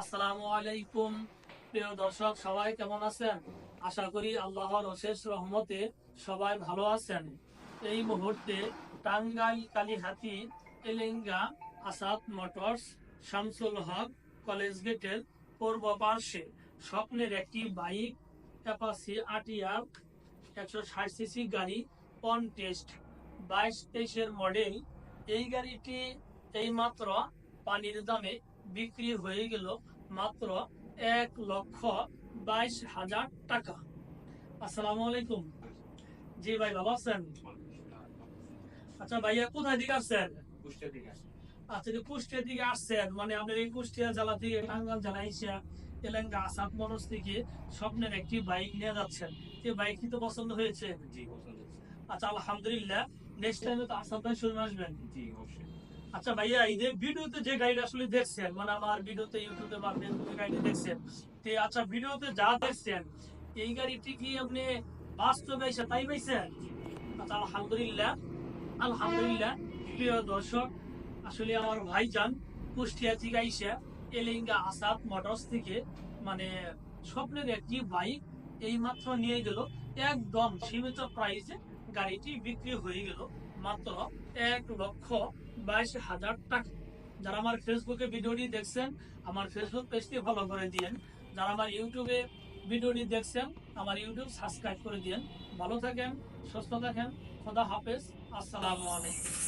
আসসালামু আলাইকুম। প্রিয় দর্শক, সবাই কেমন আছেন? আশা করি আল্লাহর অশেষ রহমতে সবাই ভালো আছেন। এই মুহূর্তে টাঙ্গাইল কালীহাতি এলেঙ্গা আসাদ মোটরস শামসুল হক কলেজ গেটের পূর্ব পার্শ্বে স্বপ্নের একটি বাইক অ্যাপাসি আটিয়ার একশো ষাট সিসি গাড়ি পন টেস্ট। বাইশ তেইশের মডেল। এই গাড়িটি এইমাত্র পানির দামে বিক্রি হয়ে গেল মাত্র এক লক্ষ বাইশ হাজার টাকা। আসসালামু আলাইকুম। জি ভাই ভালো আছেন? আচ্ছা ভাইয়া কোথায় দিকে আসছেন? আচ্ছা যে কুষ্টিয়ার দিকে আসছেন মানে আপনার এই কুষ্টিয়া জেলা থেকে টাঙ্গাল জেলা এসে এলাকা আসাদ মনস থেকে স্বপ্নের একটি বাইক নিয়ে যাচ্ছেন। যে বাইকটি তো পছন্দ হয়েছে? আচ্ছা আলহামদুলিল্লাহ। নেক্সট টাইমে তো ভাই শুনে আসবেন। আচ্ছা ভাইয়া, এই যে ভিডিওতে যে গাড়িটা আসলে দেখছেন মানে আমার ভিডিওতে, ইউটিউবে বা ফেসবুকে গাড়িটা দেখছেন, তে আচ্ছা ভিডিওতে যা দেখছেন, এই গাড়িটি কি আপনি বাস্তবে এসে তাই পাইছেন? আচ্ছা আলহামদুলিল্লাহ আলহামদুলিল্লাহ, প্রিয় দর্শক, আসলে আমার ভাইজান কুষ্টিয়া থেকে আইসা এলিঙ্গা আসাদ মোটরস থেকে মানে স্বপ্নের একটি বাইক এই মাত্র নিয়ে গেল, একদম সীমিত প্রাইসে গাড়িটি বিক্রি হয়ে গেল। মাত্র এক লক্ষ বাইশ হাজার টাকা। যারা আমার ফেসবুকে ভিডিওটি দেখছেন, আমার ফেসবুক পেজটি ফলো করে দিয়েন। যারা আমার ইউটিউবে ভিডিওটি দেখছেন, আমার ইউটিউব সাবস্ক্রাইব করে দিয়েন। ভালো থাকেন, সুস্থ থাকেন, খোদা হাফেজ। আসসালামু আলাইকুম।